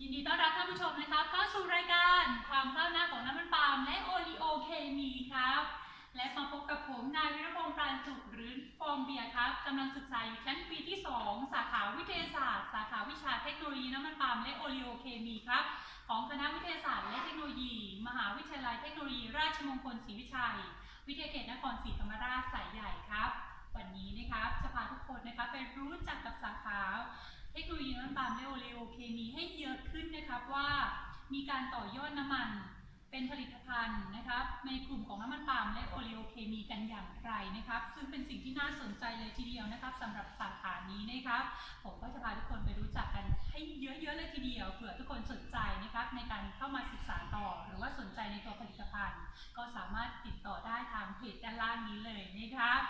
ยินดีต้อนรับท่านผู้ชมนะครับเข้าสู่รายการความก้าวหน้าของน้ำมันปาล์มและโอลิโอเคมีครับ และมาพบกับผมนายวิรพงษ์ปราณสุขหรือฟองเบียครับกำลังศึกษาอยู่ชั้นปีที่ 2 สาขาวิทยาศาสตร์ สาขาวิชาเทคโนโลยีน้ำมันปาล์มและโอลิโอเคมีครับ ของคณะวิทยาศาสตร์และเทคโนโลยี มหาวิทยาลัยเทคโนโลยี ราชมงคลศรีวิชัย วิทยาเขตนครศรีธรรมราชสายใหญ่ครับ วันนี้นะครับจะพาทุกคนนะครับไปรู้จักกับสาขาเทคโนโลยีน้ำมันปาล์มและโอเลโอเคมีให้เยอะ นะครับว่ามีการต่อยอดน้ำมันเป็นผลิตภัณฑ์นะครับ ในกลุ่มของน้ำมันปาล์มและโอเลโอเคมีกันอย่างไรนะครับ ซึ่งเป็นสิ่งที่น่าสนใจเลยทีเดียวนะครับสำหรับสาขานี้นะครับ ผมก็จะพาทุกคนไปรู้จักกันให้เยอะๆเลยทีเดียวเผื่อทุกคนสนใจนะครับในการเข้ามาศึกษาต่อ หรือว่าสนใจในตัวผลิตภัณฑ์ ก็สามารถติดต่อได้ทางเพจด้านล่างนี้เลยนะครับ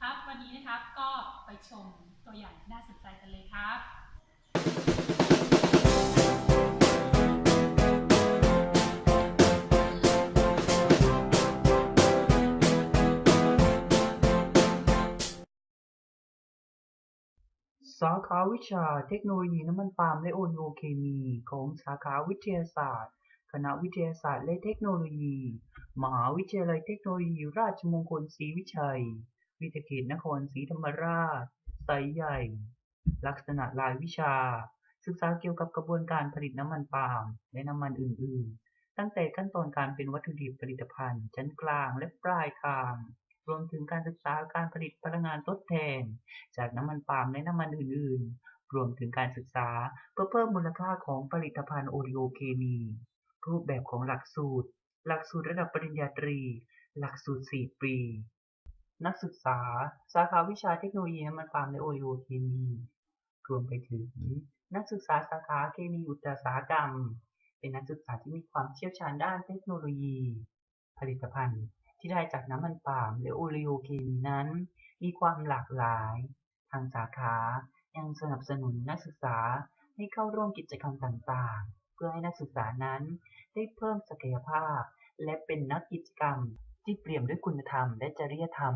ครับวันนี้นะครับก็ไปชมตัวอย่างที่น่าสนใจกันเลยครับ สาขาวิชาเทคโนโลยีน้ำมันปาล์มและโอโอเคมี ของสาขาวิทยาศาสตร์ คณะวิทยาศาสตร์และเทคโนโลยี มหาวิทยาลัยเทคโนโลยี ราชมงคลศรีวิชัย วิทยาเขตนครศรีธรรมราชสายใหญ่ ลักษณะรายวิชา ศึกษาเกี่ยวกับกระบวนการผลิตน้ำมันปาล์มและน้ำมันอื่น ๆ ตั้งแต่ขั้นตอนการเป็นวัตถุดิบผลิตภัณฑ์ ชั้นกลางและปลายทาง รวมถึงการศึกษาการผลิตพลังงานทดแทน จากน้ำมันปาล์มและน้ำมันอื่น ๆ รวมถึงการศึกษาเพื่อเพิ่มมูลค่าของผลิตภัณฑ์โอริโอเคมี รูปแบบของหลักสูตร หลักสูตรระดับปริญญาตรี หลักสูตร 4 ปี นักศึกษา สาขาวิชาเทคโนโลยีน้ำมันปาล์มและโอริโอเคมี รวมไปถึง นักศึกษาสาขาเคมีอุตสาหกรรม เป็นนักศึกษาที่มีความเชี่ยวชาญด้านเทคโนโลยี ผลิตภัณฑ์ ที่ได้จากน้ำมันปาล์มหรือโอริโอเคมีนั้น มีความหลากหลาย ทางสาขายังสนับสนุนนักศึกษาให้เข้าร่วมกิจกรรมต่างๆ เพื่อให้นักศึกษานั้นได้เพิ่มศักยภาพ และเป็นนักกิจกรรมที่เปี่ยมด้วยคุณธรรมและจริยธรรม